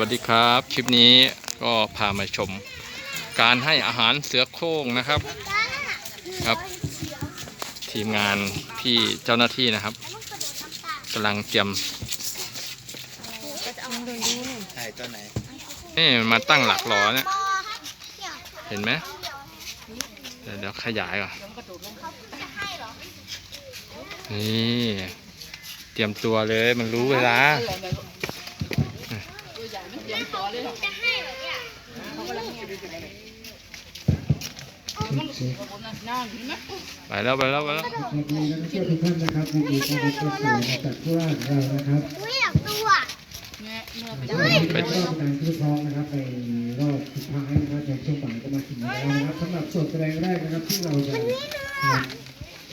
วัสดีครับ คลิปนี้ก็พามาชม การให้อาหารเสือโคร่งนะครับครับ ทีมงานพี่เจ้าหน้าที่นะครับกำลังเตรียมใช่ตัวไหนนี่มาตั้งหลักรอเนี่ยเห็นไหมเดี๋ยวเดี๋ยวขยายก่อนนี่เตรียมตัวเลยมันรู้เวลา ไปแล้วไปแล้วไปแล้วสวัสดีนักเที่ยวทุกท่านนะครับยินดีต้อนรับเข้าสู่จัดผู้ว่าของเรานะครับไม่อยากดูอะวันนี้เป็นรอบการที่พร้อมนะครับในรอบสุดท้ายนะครับในช่วงบ่ายก็มาถึงแล้วนะครับสำหรับส่วนแสดงแรกนะครับที่เราจะให้อา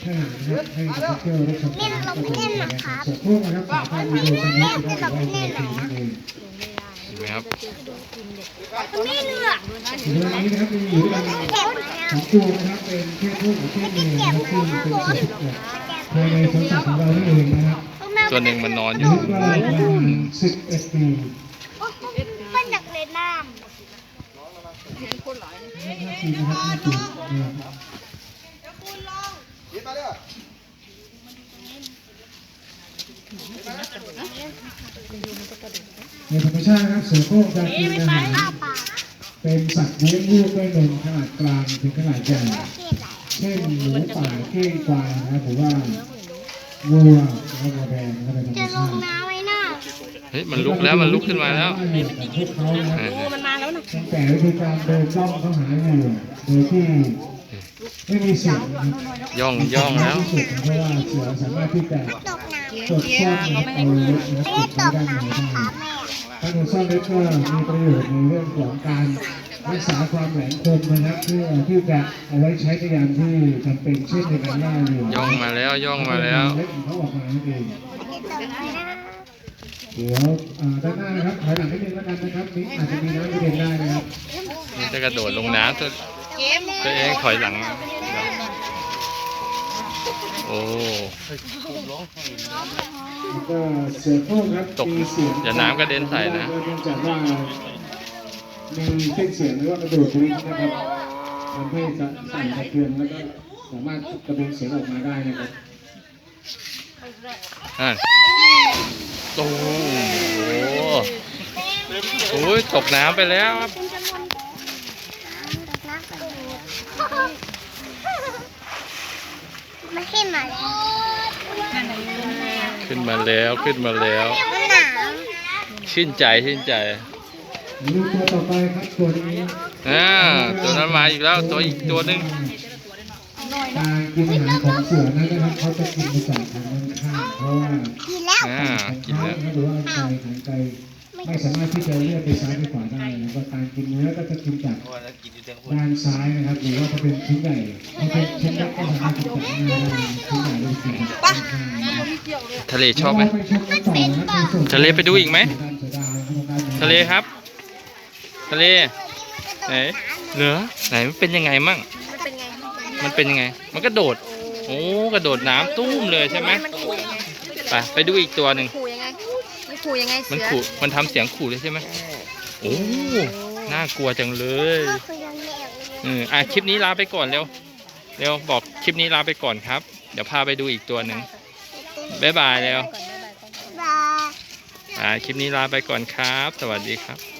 หารนะครับให้นักเที่ยวได้ชมกันนะครับก็เป็นการส่วนพวกนะครับสามารถวิดีโอชนิดได้ได้ในทีนั่นเอง เห็นไหมครับไม่เหนื่อยถึงเวลานี้นะครับมีอยู่ด้วยกันเก็บสองตัวนะครับเป็นเพศผู้กับเพศเมียนะครับซึ่งเป็นสัตว์ภายในสวนสัตว์ของเรานี่เองนะครับตัวหนึ่งมันนอนออายู่ ยุก็ประมาณ11ปีมันอยากเล่นน้ปีนะครับห้าปีนะครับ ในธรรมชาตินะครับเสือโคร่งจะกินอาหารำอ้าปากเป็นสัตว์เลี้ยงลูกด้วยนมขนาดกลางถึงขนาดใหญ่เก็บอะไรเช่นหมูป่าเก้งกวางนะครับหรือว่าวัวนะครับวัวแดงนะครับในธรรมจะลชางติน้ำไว้น่ะเฮ้ยมันลุกแล้วมันลุกขึ้นมาแล้วพวกเขานะครับเออมันมาแล้วนะตั้งแต่วิธีการเดินจ้องเข้าหาเหยื่อโดยที่ไม่มีเสียงนะครับย่องย่องแล้วที่สุดเพราะว่าเสือสามารถที่จะ ตกน้ำตรวจซ่อนเอาเล็บนะครับไม่ติได้ดตไว้กด้านในน้ำได้นะคะแม่ถ้าโดนซ่อนเล็บก็มีประโยชน์ในเรื่องของการรักษาความแหลมคมนะครับเพื่อที่จะเอาไว้ใช้ในยามที่จำเป็นเช่นในการล่าเหยื่อย่องมาแล้วย่องมาแล้วเล็บของเขาออกมานั่นเองไม่ได้ตกน้ำนะเดี๋ยวอ่าด้านหน้านะครับถอยหลังนิดนึงแล้วกันนะครับนี่อาจจะมีน้ำกระเด็นได้นะครับนี่จะกระโดดลงน้ำตัวตัวเองถอยหลัง โอ้แล้วก็เสือโคร่งครับตกมีเสียงอย่าน้ำกระเด็นใส่นะ เนื่องจากว่ามีเส้นเสียงหรือว่ากระดูกลิ้นนะครับทำให้สั่นสะเทือนแล้วก็สามารถกระเด็นเสียงออกมาได้นะครับอะโอ้โหโอ้ยตกน้ำไปแล้วครับ คุณจะมนน้ำกระโดด มันขึ้นมาแล้วขึ้นมาแล้วขึ้นมาแล้ว มันหนาวชื่นใจชื่นใจดูตัวต่อไปครับตัวนี้อ่าตัวนั้นมาอีกแล้วตัวอีกตัวหนึ่งการกินอาหารของเสือนั้นนะครับเขาจะกินมาจากทางด้านข้างเพราะว่ากินแล้วอ่ากินทาแล้งวหรือว่าไกทางไกล ไม่สามารถที่จะเลือกไปซ้ายไปขวาได้แล้วก็การกินเนื้อก็จะกินจากเพราะว่าเรากินอยู่เทิงคนด้านซ้ายนะครับหรือว่าถ้าเป็นชิ้นใหญ่ถ้าเป็นชิ้นเล็กก็สามารถกินจากหน้าได้ชิ้นใหญ่ก็กินจากด้านข้างนะครับทะเลชอบไหมเราไปชมกันต่อนะครับในส่วนทะเลไปดูอีกไหมทะเลครับ ทะเลไหนเหลือไหนมันเป็นยังไงมั่งมันเป็นไงมันเป็นยังไง มันกระโดด โอ้กระโดดน้ำตุ้มเลยใช่ไหมมันขู่ยังไงไปไปดูอีกตัวหนึ่งขู่ยังไง มันขู่ยังไงมันเสือขู่มันทำเสียงขู่เลยใช่ไหมโอ้น่ากลัวจังเลยก็คือยังแนวเลยอืมอะคลิปนี้ลาไปก่อนเร็วเร็วบอกคลิปนี้ลาไปก่อนครับ เดี๋ยวพาไปดูอีกตัวหนึ่งบ๊ายบายแล้วบาย อ่าคลิปนี้ลาไปก่อนครับ สวัสดีครับบ